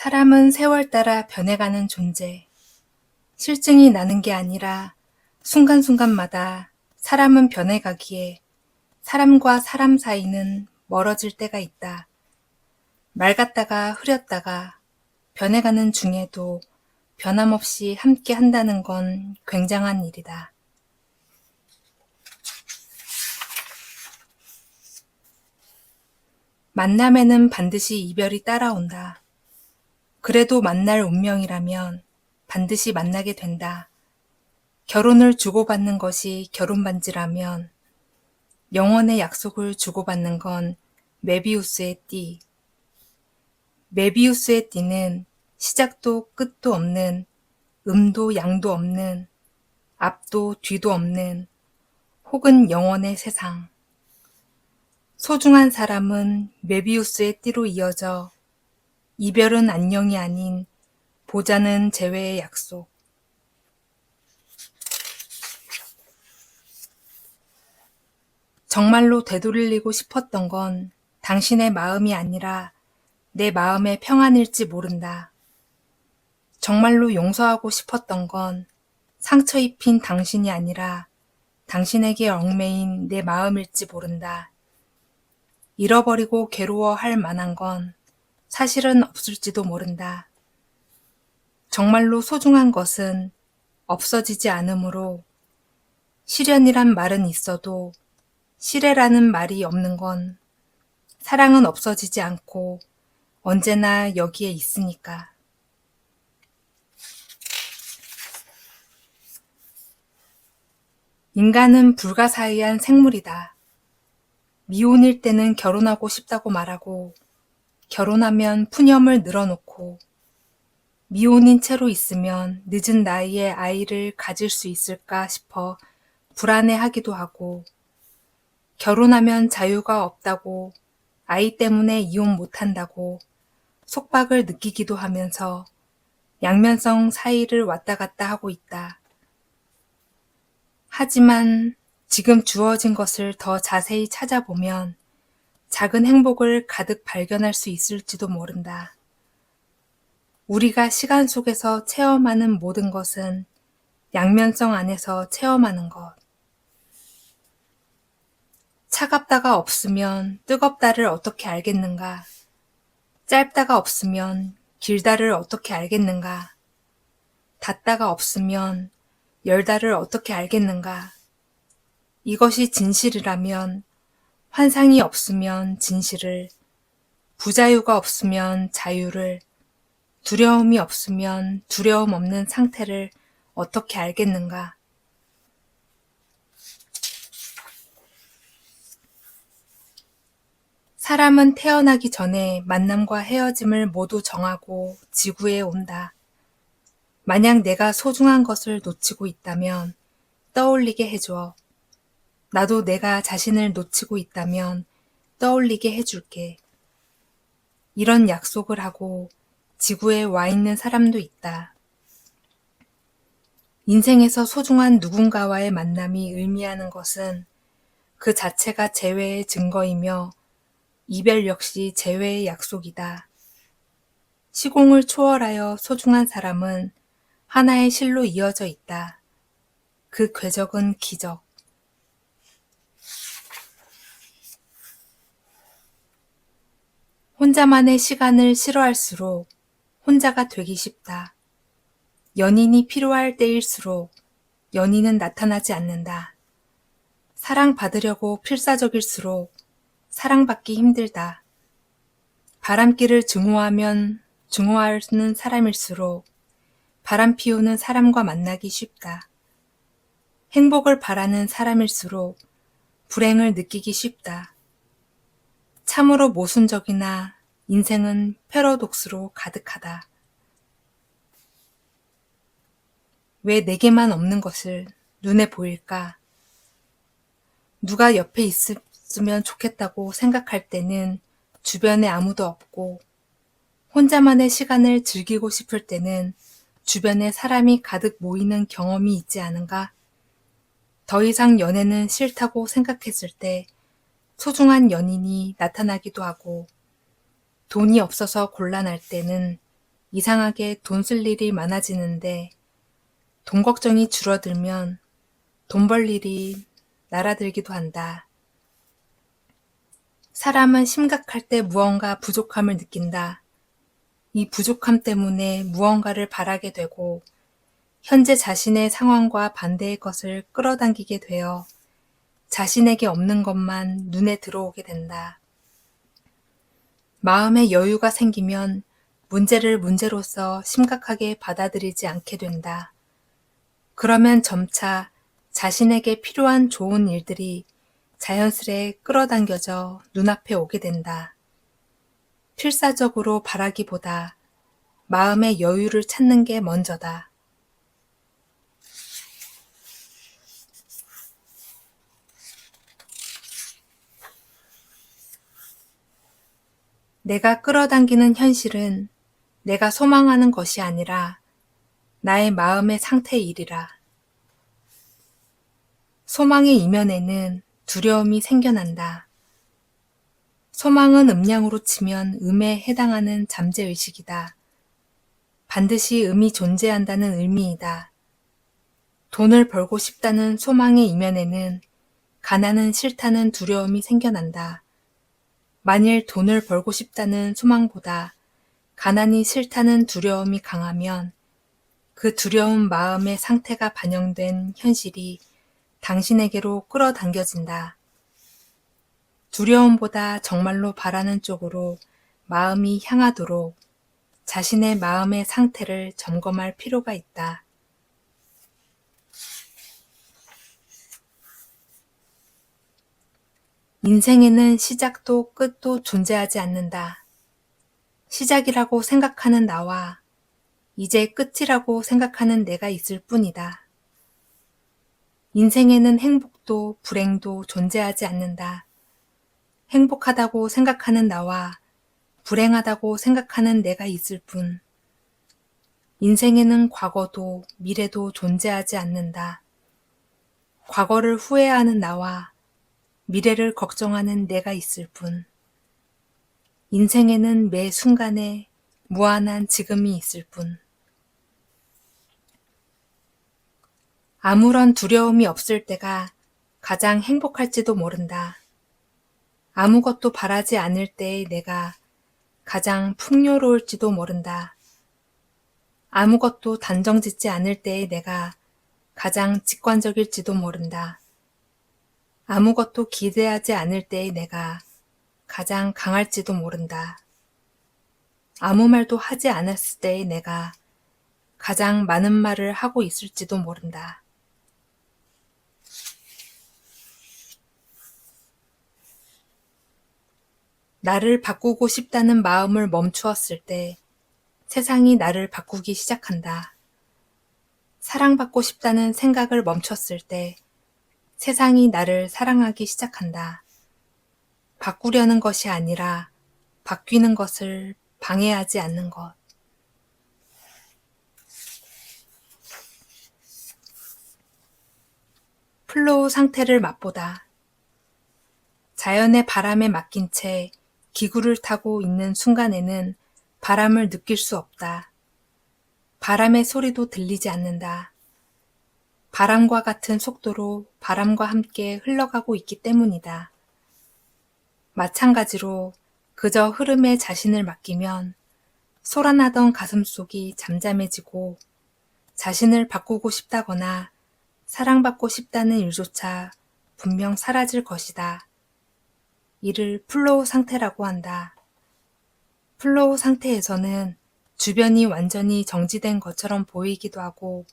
사람은 세월 따라 변해가는 존재. 실증이 나는 게 아니라 순간순간마다 사람은 변해가기에 사람과 사람 사이는 멀어질 때가 있다. 맑았다가 흐렸다가 변해가는 중에도 변함없이 함께 한다는 건 굉장한 일이다. 만남에는 반드시 이별이 따라온다. 그래도 만날 운명이라면 반드시 만나게 된다. 결혼을 주고받는 것이 결혼 반지라면 영원의 약속을 주고받는 건 메비우스의 띠. 메비우스의 띠는 시작도 끝도 없는 음도 양도 없는 앞도 뒤도 없는 혹은 영원의 세상. 소중한 사람은 메비우스의 띠로 이어져 이별은 안녕이 아닌 보자는 재회의 약속. 정말로 되돌리고 싶었던 건 당신의 마음이 아니라 내 마음의 평안일지 모른다. 정말로 용서하고 싶었던 건 상처 입힌 당신이 아니라 당신에게 얽매인 내 마음일지 모른다. 잃어버리고 괴로워할 만한 건 사실은 없을지도 모른다. 정말로 소중한 것은 없어지지 않으므로 시련이란 말은 있어도 시래라는 말이 없는 건 사랑은 없어지지 않고 언제나 여기에 있으니까. 인간은 불가사의한 생물이다. 미혼일 때는 결혼하고 싶다고 말하고 결혼하면 푸념을 늘어놓고 미혼인 채로 있으면 늦은 나이에 아이를 가질 수 있을까 싶어 불안해하기도 하고 결혼하면 자유가 없다고 아이 때문에 이혼 못한다고 속박을 느끼기도 하면서 양면성 사이를 왔다 갔다 하고 있다. 하지만 지금 주어진 것을 더 자세히 찾아보면 작은 행복을 가득 발견할 수 있을지도 모른다. 우리가 시간 속에서 체험하는 모든 것은 양면성 안에서 체험하는 것. 차갑다가 없으면 뜨겁다를 어떻게 알겠는가? 짧다가 없으면 길다를 어떻게 알겠는가? 닫다가 없으면 열다를 어떻게 알겠는가? 이것이 진실이라면 환상이 없으면 진실을, 부자유가 없으면 자유를, 두려움이 없으면 두려움 없는 상태를 어떻게 알겠는가? 사람은 태어나기 전에 만남과 헤어짐을 모두 정하고 지구에 온다. 만약 내가 소중한 것을 놓치고 있다면 떠올리게 해줘. 나도 내가 자신을 놓치고 있다면 떠올리게 해줄게. 이런 약속을 하고 지구에 와 있는 사람도 있다. 인생에서 소중한 누군가와의 만남이 의미하는 것은 그 자체가 재회의 증거이며 이별 역시 재회의 약속이다. 시공을 초월하여 소중한 사람은 하나의 실로 이어져 있다. 그 궤적은 기적. 혼자만의 시간을 싫어할수록 혼자가 되기 쉽다. 연인이 필요할 때일수록 연인은 나타나지 않는다. 사랑받으려고 필사적일수록 사랑받기 힘들다. 바람길을 증오하면 증오하는 사람일수록 바람 피우는 사람과 만나기 쉽다. 행복을 바라는 사람일수록 불행을 느끼기 쉽다. 참으로 모순적이나 인생은 패러독스로 가득하다. 왜 내게만 없는 것을 눈에 보일까? 누가 옆에 있으면 좋겠다고 생각할 때는 주변에 아무도 없고, 혼자만의 시간을 즐기고 싶을 때는 주변에 사람이 가득 모이는 경험이 있지 않은가? 더 이상 연애는 싫다고 생각했을 때 소중한 연인이 나타나기도 하고, 돈이 없어서 곤란할 때는 이상하게 돈 쓸 일이 많아지는데 돈 걱정이 줄어들면 돈 벌 일이 날아들기도 한다. 사람은 심각할 때 무언가 부족함을 느낀다. 이 부족함 때문에 무언가를 바라게 되고 현재 자신의 상황과 반대의 것을 끌어당기게 되어 자신에게 없는 것만 눈에 들어오게 된다. 마음의 여유가 생기면 문제를 문제로서 심각하게 받아들이지 않게 된다. 그러면 점차 자신에게 필요한 좋은 일들이 자연스레 끌어당겨져 눈앞에 오게 된다. 필사적으로 바라기보다 마음의 여유를 찾는 게 먼저다. 내가 끌어당기는 현실은 내가 소망하는 것이 아니라 나의 마음의 상태의 일이라. 소망의 이면에는 두려움이 생겨난다. 소망은 음량으로 치면 음에 해당하는 잠재의식이다. 반드시 음이 존재한다는 의미이다. 돈을 벌고 싶다는 소망의 이면에는 가난은 싫다는 두려움이 생겨난다. 만일 돈을 벌고 싶다는 소망보다 가난이 싫다는 두려움이 강하면 그 두려운 마음의 상태가 반영된 현실이 당신에게로 끌어당겨진다. 두려움보다 정말로 바라는 쪽으로 마음이 향하도록 자신의 마음의 상태를 점검할 필요가 있다. 인생에는 시작도 끝도 존재하지 않는다. 시작이라고 생각하는 나와 이제 끝이라고 생각하는 내가 있을 뿐이다. 인생에는 행복도 불행도 존재하지 않는다. 행복하다고 생각하는 나와 불행하다고 생각하는 내가 있을 뿐. 인생에는 과거도 미래도 존재하지 않는다. 과거를 후회하는 나와 미래를 걱정하는 내가 있을 뿐. 인생에는 매 순간에 무한한 지금이 있을 뿐. 아무런 두려움이 없을 때가 가장 행복할지도 모른다. 아무것도 바라지 않을 때의 내가 가장 풍요로울지도 모른다. 아무것도 단정 짓지 않을 때의 내가 가장 직관적일지도 모른다. 아무것도 기대하지 않을 때의 내가 가장 강할지도 모른다. 아무 말도 하지 않았을 때의 내가 가장 많은 말을 하고 있을지도 모른다. 나를 바꾸고 싶다는 마음을 멈추었을 때 세상이 나를 바꾸기 시작한다. 사랑받고 싶다는 생각을 멈췄을 때 세상이 나를 사랑하기 시작한다. 바꾸려는 것이 아니라 바뀌는 것을 방해하지 않는 것. 플로우 상태를 맛보다. 자연의 바람에 맡긴 채 기구를 타고 있는 순간에는 바람을 느낄 수 없다. 바람의 소리도 들리지 않는다. 바람과 같은 속도로 바람과 함께 흘러가고 있기 때문이다. 마찬가지로 그저 흐름에 자신을 맡기면 소란하던 가슴 속이 잠잠해지고 자신을 바꾸고 싶다거나 사랑받고 싶다는 일조차 분명 사라질 것이다. 이를 플로우 상태라고 한다. 플로우 상태에서는 주변이 완전히 정지된 것처럼 보이기도 하고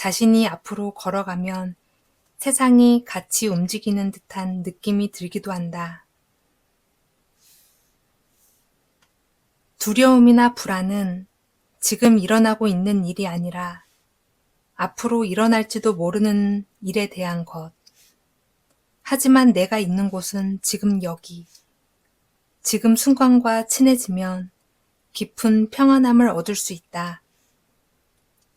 자신이 앞으로 걸어가면 세상이 같이 움직이는 듯한 느낌이 들기도 한다. 두려움이나 불안은 지금 일어나고 있는 일이 아니라 앞으로 일어날지도 모르는 일에 대한 것. 하지만 내가 있는 곳은 지금 여기. 지금 순간과 친해지면 깊은 평안함을 얻을 수 있다.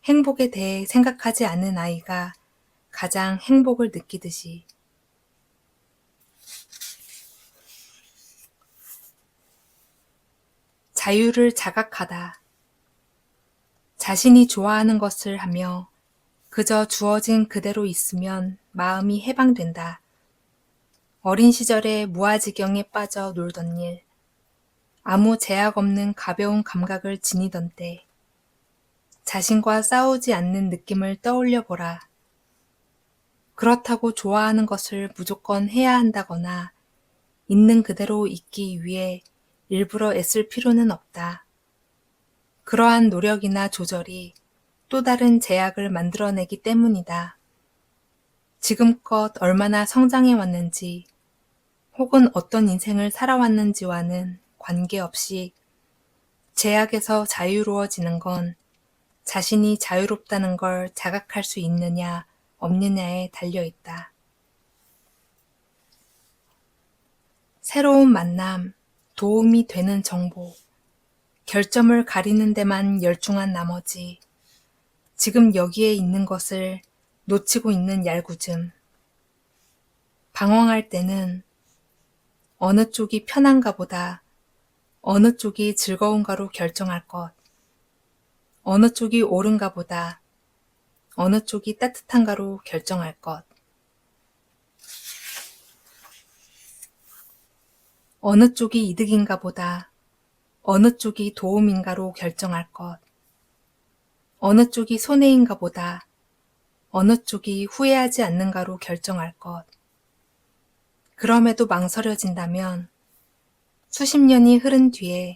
행복에 대해 생각하지 않는 아이가 가장 행복을 느끼듯이. 자유를 자각하다. 자신이 좋아하는 것을 하며 그저 주어진 그대로 있으면 마음이 해방된다. 어린 시절에 무아지경에 빠져 놀던 일, 아무 제약 없는 가벼운 감각을 지니던 때, 자신과 싸우지 않는 느낌을 떠올려 보라. 그렇다고 좋아하는 것을 무조건 해야 한다거나 있는 그대로 있기 위해 일부러 애쓸 필요는 없다. 그러한 노력이나 조절이 또 다른 제약을 만들어내기 때문이다. 지금껏 얼마나 성장해 왔는지 혹은 어떤 인생을 살아왔는지와는 관계없이 제약에서 자유로워지는 건 자신이 자유롭다는 걸 자각할 수 있느냐 없느냐에 달려 있다. 새로운 만남, 도움이 되는 정보, 결점을 가리는 데만 열중한 나머지 지금 여기에 있는 것을 놓치고 있는 얄궂음. 방황할 때는 어느 쪽이 편한가 보다 어느 쪽이 즐거운가로 결정할 것. 어느 쪽이 옳은가 보다 어느 쪽이 따뜻한가로 결정할 것. 어느 쪽이 이득인가 보다 어느 쪽이 도움인가로 결정할 것. 어느 쪽이 손해인가 보다 어느 쪽이 후회하지 않는가로 결정할 것. 그럼에도 망설여진다면 수십 년이 흐른 뒤에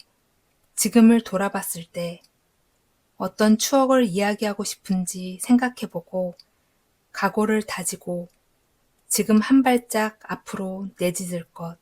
지금을 돌아봤을 때 어떤 추억을 이야기하고 싶은지 생각해보고 각오를 다지고 지금 한 발짝 앞으로 내딛을 것.